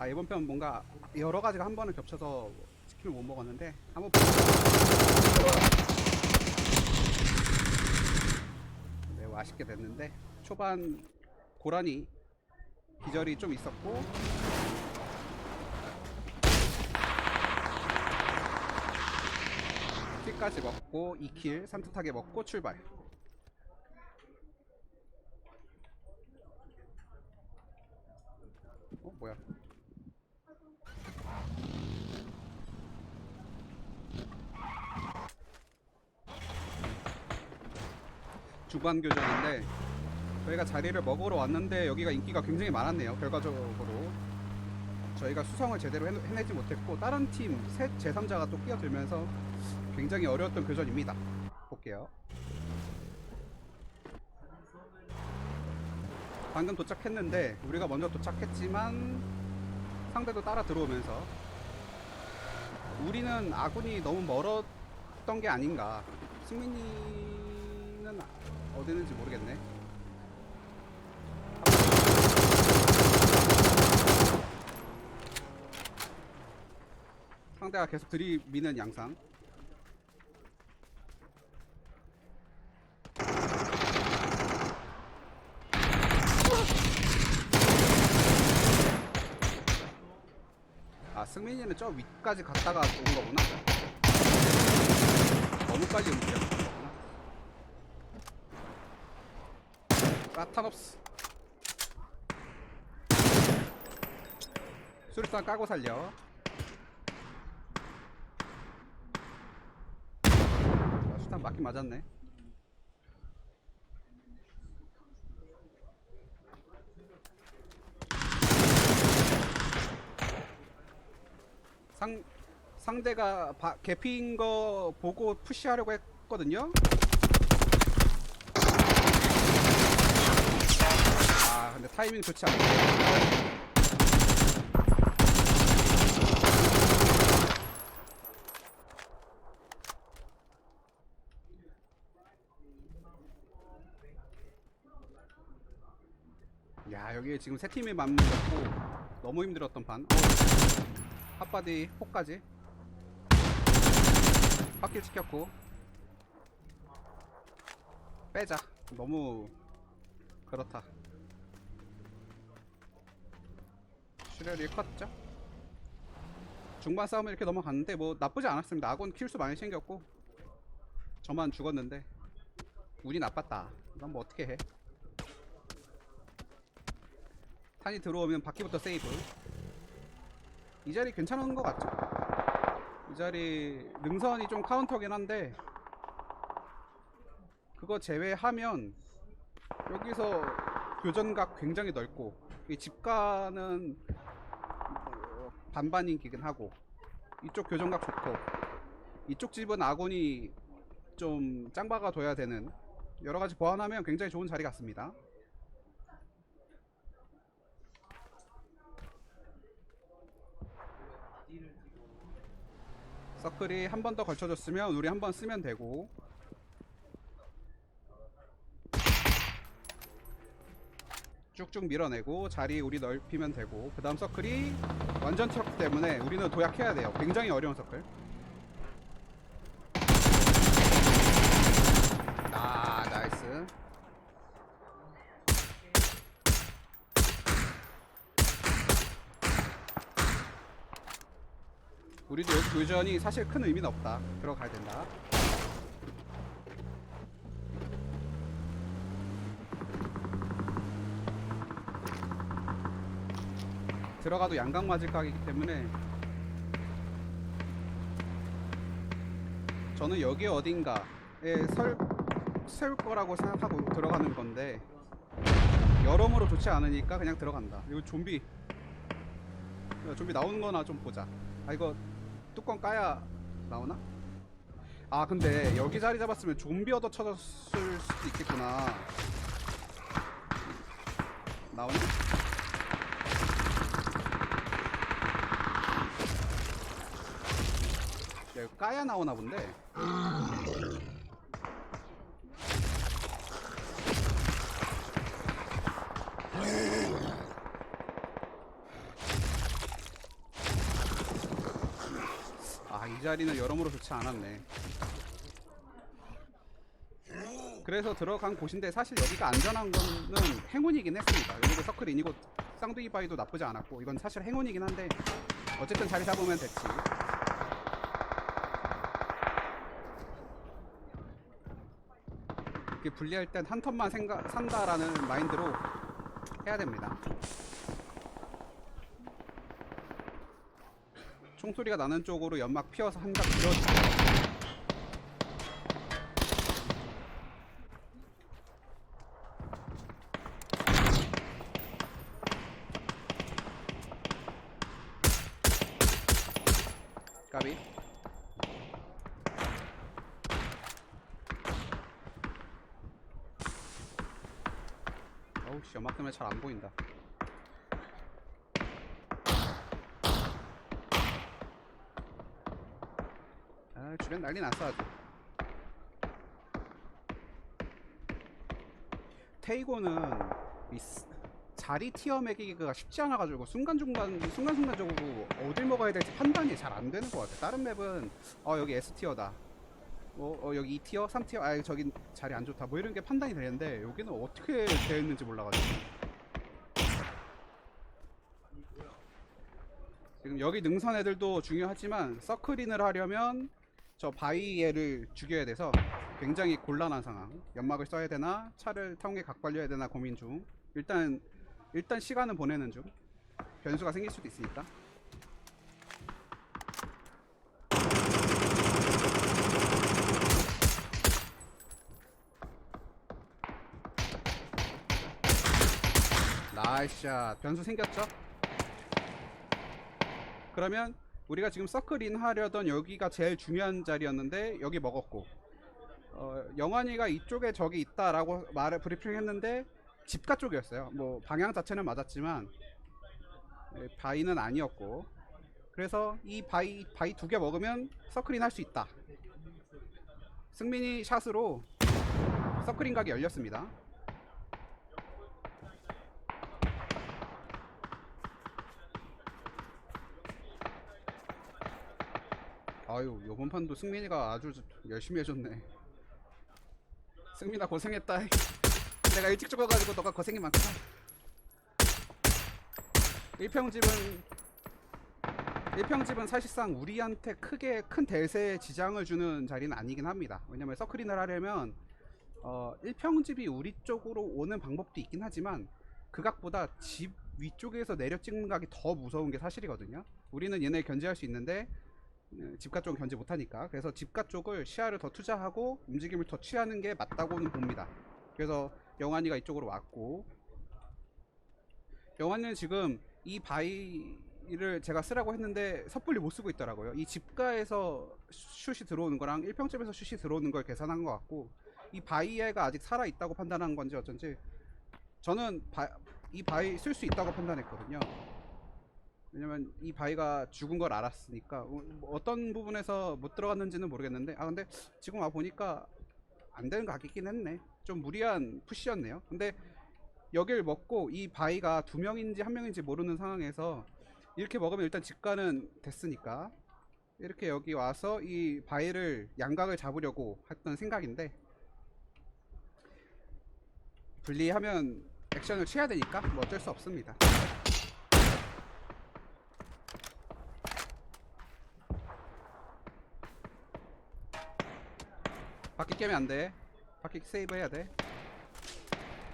아 이번 편 뭔가 여러 가지가 한 번에 겹쳐서 치킨을 못 먹었는데 한번 매우 아쉽게 됐는데 초반 고라니 기절이 좀 있었고 킬까지 먹고 2킬 산뜻하게 먹고 출발. 어 뭐야 주반 교전인데 저희가 자리를 먹으러 왔는데 여기가 인기가 굉장히 많았네요 결과적으로. 저희가 수성을 제대로 해내- 해내지 못했고 다른 팀 셋 제3자가 또 끼어들면서 굉장히 어려웠던 교전입니다. 볼게요. 방금 도착했는데 우리가 먼저 도착했지만 상대도 따라 들어오면서 우리는 아군이 너무 멀었던 게 아닌가. 승민이는 어디 있는지 모르겠네. 상대가 계속 들이미는 양상. 아 승민이는 저 위까지 갔다가 온 거구나 너무 빨리 움직였던 거구나 라타nov스 수류탄 까고 살려. 아, 수탄 맞긴 맞았네. 상 상대가 바, 개피인 거 보고 푸시하려고 했거든요. 아 근데 타이밍 좋지 않네. 야 여기 지금 세 팀이 맞물렸고 너무 힘들었던 판. 어, 핫바디 호까지. 바퀴 찍혔고. 빼자. 너무 그렇다 슈렐이 컸죠? 중반 싸움은 이렇게 넘어갔는데 뭐 나쁘지 않았습니다. 아군 킬수 많이 챙겼고 저만 죽었는데 운이 나빴다. 이건 뭐 어떻게 해? 탄이 들어오면 바퀴부터 세이브. 이 자리 괜찮은 것 같죠? 이 자리 능선이 좀 카운터긴 한데 그거 제외하면 여기서 교전각 굉장히 넓고 이 집가는 뭐 반반이긴 하고 이쪽 교전각 좋고 이쪽 집은 아군이 좀 짱박아 둬야 되는 여러 가지 보완하면 굉장히 좋은 자리 같습니다. 서클이 한 번 더 걸쳐줬으면 우리 한 번 쓰면 되고 쭉쭉 밀어내고 자리 우리 넓히면 되고 그 다음 서클이 완전 트럭 때문에 우리는 도약해야 돼요. 굉장히 어려운 서클. 아 나이스. 우리도 여기 교전이 사실 큰 의미는 없다. 들어가야 된다 들어가도 양각 맞을 각이기 때문에 저는 여기 어딘가에 설, 세울 거라고 생각하고 들어가는 건데 여러모로 좋지 않으니까 그냥 들어간다 이거 좀비 야, 좀비 나오는 거나 좀 보자 아 이거 뚜껑 까야 나오나? 아 근데 여기 자리 잡았으면 좀비 얻어 쳐졌을 수도 있겠구나 나오나? 까야 나오나 본데. 아, 이 자리는 여러모로 좋지 않았네. 그래서 들어간 곳인데 사실 여기가 안전한 거는 행운이긴 했습니다. 여기도 서클 인이고 쌍둥이 바위도 나쁘지 않았고 이건 사실 행운이긴 한데 어쨌든 자리 잡으면 됐지. 이렇게 분리할 땐 한 턴만 생각 산다라는 마인드로 해야 됩니다. 총소리가 나는 쪽으로 연막 피워서 한 장 밀어주고 까비 어우 씨 연막 때문에 잘 안 보인다. 아 주변 난리 났어 아주. 테이고는 자리 티어 매기기가 쉽지 않아가지고 순간중간 순간순간적으로 어딜 먹어야 될지 판단이 잘 안 되는 것 같아. 다른 맵은 어 여기 S 티어다 어, 어 여기 2 티어 3 티어 아 저긴 자리 안 좋다 뭐 이런 게 판단이 되는데 여기는 어떻게 되어 있는지 몰라가지고 지금 여기 능선 애들도 중요하지만 서클인을 하려면 저 바위애를 죽여야 돼서 굉장히 곤란한 상황. 연막을 써야 되나 차를 타운게 각발려야 되나 고민 중. 일단 일단 시간은 보내는 중. 변수가 생길 수도 있으니까. 나이스샷. 변수 생겼죠? 그러면 우리가 지금 서클인 하려던 여기가 제일 중요한 자리였는데 여기 먹었고 어, 영환이가 이쪽에 적이 있다라고 말을 브리핑했는데 집가 쪽이었어요. 뭐 방향 자체는 맞았지만 예, 바위는 아니었고 그래서 이 바위 바위 두 개 먹으면 서클인 할 수 있다. 승민이 샷으로 서클인 각이 열렸습니다. 아유 요번 판도 승민이가 아주 열심히 해줬네. 승민아 고생했다. 내가 일찍 죽어가지고 너가 고생이 많구나. 1평집은 1평집은 사실상 우리한테 크게 큰 대세에 지장을 주는 자리는 아니긴 합니다. 왜냐면 서클인을 하려면 어 1평집이 우리 쪽으로 오는 방법도 있긴 하지만 그 각보다 집 위쪽에서 내려 찍는 각이 더 무서운 게 사실이거든요. 우리는 얘네 견제할 수 있는데 네, 집가 쪽은 견제 못하니까. 그래서 집가 쪽을 시야를 더 투자하고 움직임을 더 취하는 게 맞다고는 봅니다. 그래서 영환이가 이쪽으로 왔고 영환이는 지금 이 바위를 제가 쓰라고 했는데 섣불리 못 쓰고 있더라고요. 이 집가에서 슛이 들어오는 거랑 1평집에서 슛이 들어오는 걸 계산한 것 같고 이 바위애가 아직 살아있다고 판단한 건지 어쩐지 저는 바, 이 바위 쓸수 있다고 판단했거든요 왜냐면 이 바위가 죽은 걸 알았으니까. 어, 뭐 어떤 부분에서 못 들어갔는지는 모르겠는데 아 근데 지금 와 보니까 안 되는 각이긴 했네. 좀 무리한 푸시였네요. 근데 여길 먹고 이 바위가 두 명인지 한 명인지 모르는 상황에서 이렇게 먹으면 일단 직관은 됐으니까 이렇게 여기 와서 이 바위를 양각을 잡으려고 했던 생각인데 분리하면 액션을 취해야 되니까 뭐 어쩔 수 없습니다 바퀴 깨면 안 돼. 바퀴 세이브 해야 돼.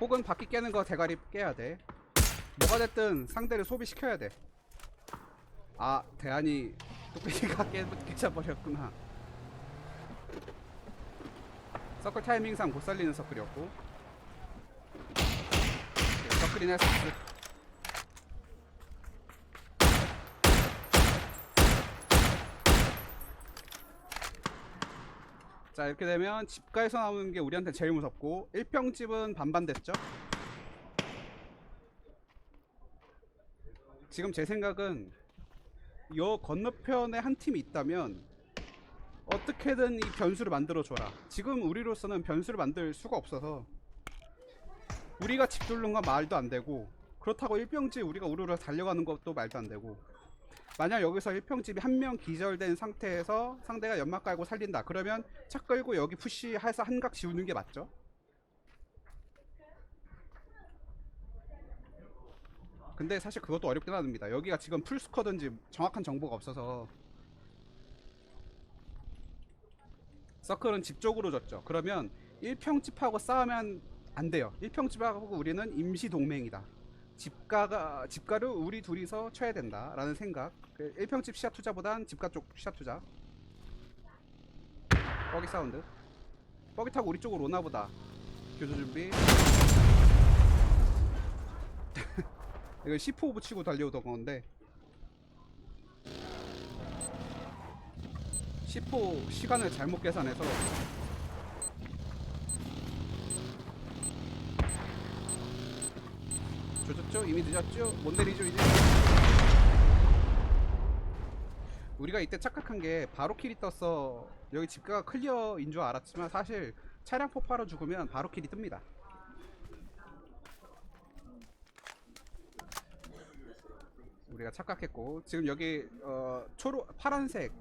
혹은 바퀴 깨는 거 대가리 깨야 돼. 뭐가 됐든 상대를 소비시켜야 돼. 아, 대안이 뚝배기가 깨, 깨져버렸구나. 서클 타이밍상 못 살리는 서클이었고. 오케이, 서클이 냈스 자 이렇게 되면 집가에서 나오는 게 우리한테 제일 무섭고 1평집은 반반 됐죠? 지금 제 생각은 요 건너편에 한 팀이 있다면 어떻게든 이 변수를 만들어 줘라. 지금 우리로서는 변수를 만들 수가 없어서 우리가 집 뚫는 건 말도 안 되고 그렇다고 1평집 우리가 우르르 달려가는 것도 말도 안 되고 만약 여기서 1평집이 한 명 기절된 상태에서 상대가 연막 깔고 살린다. 그러면 차 끌고 여기 푸시해서 한각 지우는 게 맞죠? 근데 사실 그것도 어렵긴 합니다. 여기가 지금 풀스쿼드인지 정확한 정보가 없어서 서클은 집 쪽으로 줬죠. 그러면 1평집하고 싸우면 안 돼요. 1평집하고 우리는 임시 동맹이다. 집가가 집가를 우리 둘이서 쳐야 된다라는 생각. 그 1평집 시야 투자보단 집가 쪽 시야 투자. 뻐기 사운드. 뻐기 타고 우리 쪽으로 오나 보다. 교조 준비. 이거 C4 붙이고 달려오던 건데. C4 시간을 잘못 계산해서 조졌죠? 이미 늦었죠? 못 내리죠 이제? 우리가 이때 착각한 게 바로 킬이 떴어 여기 집가가 클리어인 줄 알았지만 사실 차량 폭발로 죽으면 바로 킬이 뜹니다 우리가 착각했고 지금 여기 어, 초로 파란색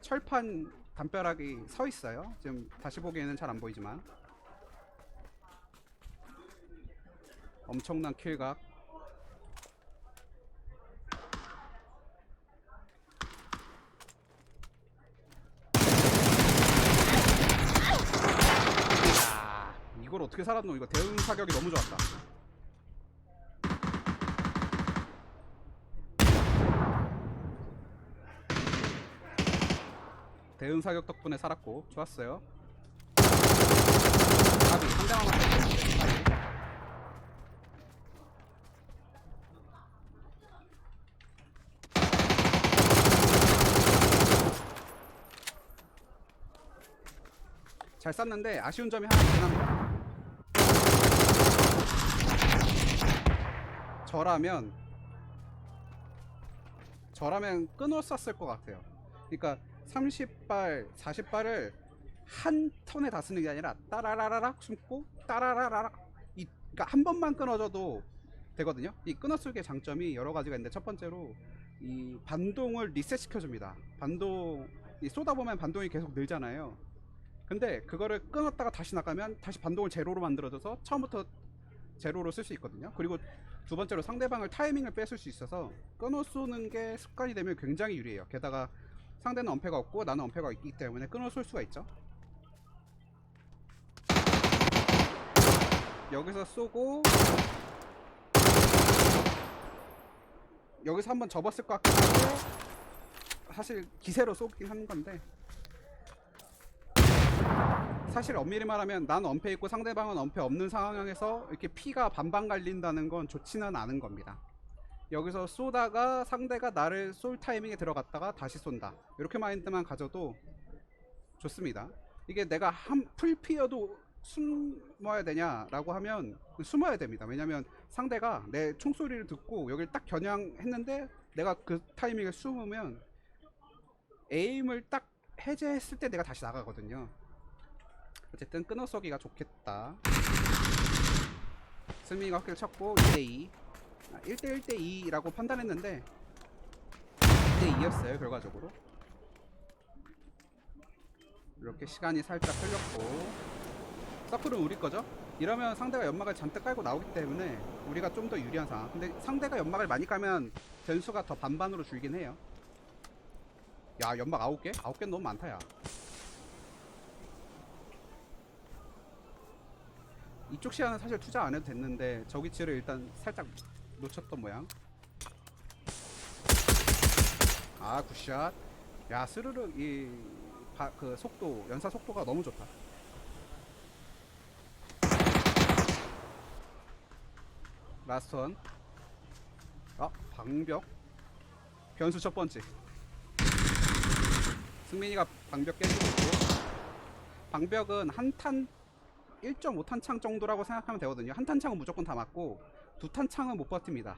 철판 담벼락이 서 있어요 지금 다시 보기에는 잘 안 보이지만 엄청난 킬각 야, 이걸 어떻게 살았노? 이거 대응 사격이 너무 좋았다. 대응 사격 덕분에 살았고 좋았어요. 아비 맞았 잘 쐈는데 아쉬운 점이 하나 있긴 합니다. 저라면 저라면 끊어 쐈을 것 같아요. 그러니까 30발, 40발을 한 턴에 다 쓰는 게 아니라 따라라라락 숨고 따라라라락 이 그러니까 한 번만 끊어줘도 되거든요. 이 끊어 쓰기의 장점이 여러 가지가 있는데 첫 번째로 이 반동을 리셋 시켜줍니다. 반동 이 쏘다 보면 반동이 계속 늘잖아요. 근데 그거를 끊었다가 다시 나가면 다시 반동을 제로로 만들어줘서 처음부터 제로로 쓸 수 있거든요. 그리고 두 번째로 상대방을 타이밍을 뺏을 수 있어서 끊어 쏘는 게 습관이 되면 굉장히 유리해요. 게다가 상대는 엄폐가 없고 나는 엄폐가 있기 때문에 끊어 쏠 수가 있죠. 여기서 쏘고 여기서 한번 접었을 것 같기도 하고 사실 기세로 쏘긴 하는 건데 사실 엄밀히 말하면 난 엄폐 있고 상대방은 엄폐 없는 상황에서 이렇게 피가 반반 갈린다는 건 좋지는 않은 겁니다. 여기서 쏘다가 상대가 나를 쏠 타이밍에 들어갔다가 다시 쏜다. 이렇게 마인드만 가져도 좋습니다. 이게 내가 한 풀피어도 숨어야 되냐라고 하면 숨어야 됩니다. 왜냐면 상대가 내 총소리를 듣고 여기를 딱 겨냥했는데 내가 그 타이밍에 숨으면 에임을 딱 해제했을 때 내가 다시 나가거든요. 어쨌든 끊어 쏘기가 좋겠다. 승민이가 확실히 쳤고 2대2 아, 1대 1대2라고 판단했는데 2대2였어요 결과적으로 이렇게 시간이 살짝 흘렸고 서클은 우리 거죠? 이러면 상대가 연막을 잔뜩 깔고 나오기 때문에 우리가 좀 더 유리한 상황 근데 상대가 연막을 많이 깔면 변수가 더 반반으로 줄긴 해요 야 연막 9개? 9개 너무 많다 야 이쪽 시야는 사실 투자 안 해도 됐는데 저 위치를 일단 살짝 놓쳤던 모양. 아 굿샷. 야 스르륵 이그 속도 연사 속도가 너무 좋다. 라스트 원. 아, 방벽. 변수 첫 번째. 승민이가 방벽 깨지고 있고. 방벽은 한탄 1.5탄 창 정도라고 생각하면 되거든요. 한 탄 창은 무조건 다 맞고 두 탄 창은 못 버팁니다.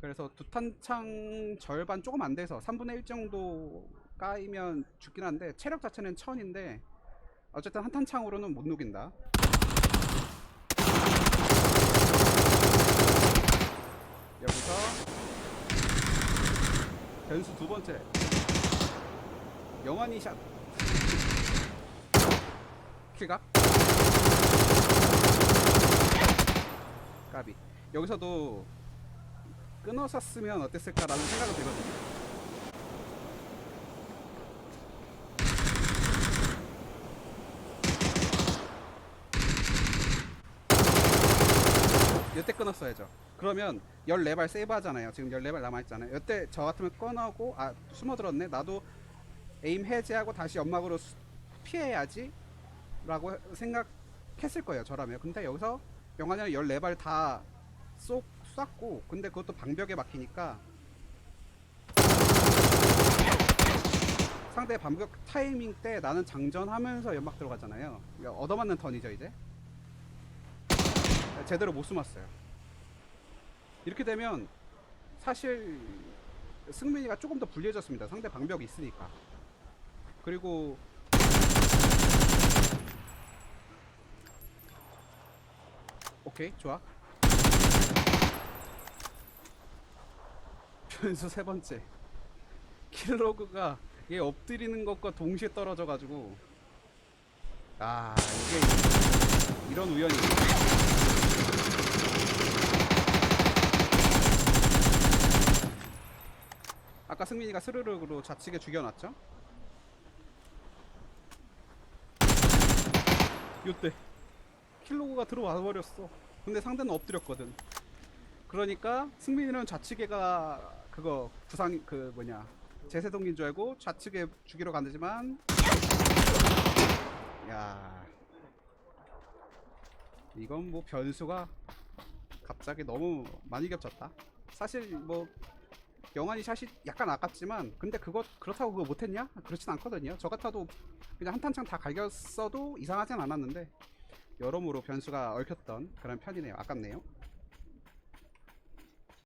그래서 두 탄창 절반 조금 안 돼서 3분의 1 정도 까이면 죽긴 한데 체력 자체는 1000인데 어쨌든 한 탄 창으로는 못 녹인다. 여기서 변수 두 번째. 영환이 샷. 킬각. 까비. 여기서도 끊어서 쓰면 어땠을까라는 생각이 들거든요. 이때 끊었어야죠. 그러면 14발 세이브 하잖아요. 지금 14발 남아있잖아요. 이때 저 같으면 꺼내고, 아, 숨어들었네. 나도 에임 해제하고 다시 연막으로 수- 피해야지. 라고 생각했을 거예요. 저라면. 근데 여기서 영환이는 14발 다 쏙 쐈고, 근데 그것도 방벽에 막히니까 상대 반격 타이밍 때 나는 장전하면서 연막 들어가잖아요. 그러니까 얻어맞는 턴이죠, 이제. 제대로 못 숨었어요. 이렇게 되면 사실 승민이가 조금 더 불리해졌습니다. 상대 방벽이 있으니까. 그리고 오케이 좋아. 변수 세 번째. 킬로그가 얘 엎드리는 것과 동시에 떨어져 가지고 아 이게 이런 우연이 아까 승민이가 스르륵으로 좌측에 죽여놨죠? 요때 킬로그가 들어와 버렸어. 근데 상대는 엎드렸거든. 그러니까 승민이는 좌측에가 그거 부상 그 뭐냐. 제세동기인 줄 알고 좌측에 죽이러 간다지만. 야. 이건 뭐 변수가 갑자기 너무 많이 겹쳤다. 사실 뭐 영환이 샷이 약간 아깝지만 근데 그거 그렇다고 그거 못했냐? 그렇진 않거든요. 저 같아도 그냥 한탄창 다 갈겼어도 이상하진 않았는데 여러모로 변수가 얽혔던 그런 편이네요. 아깝네요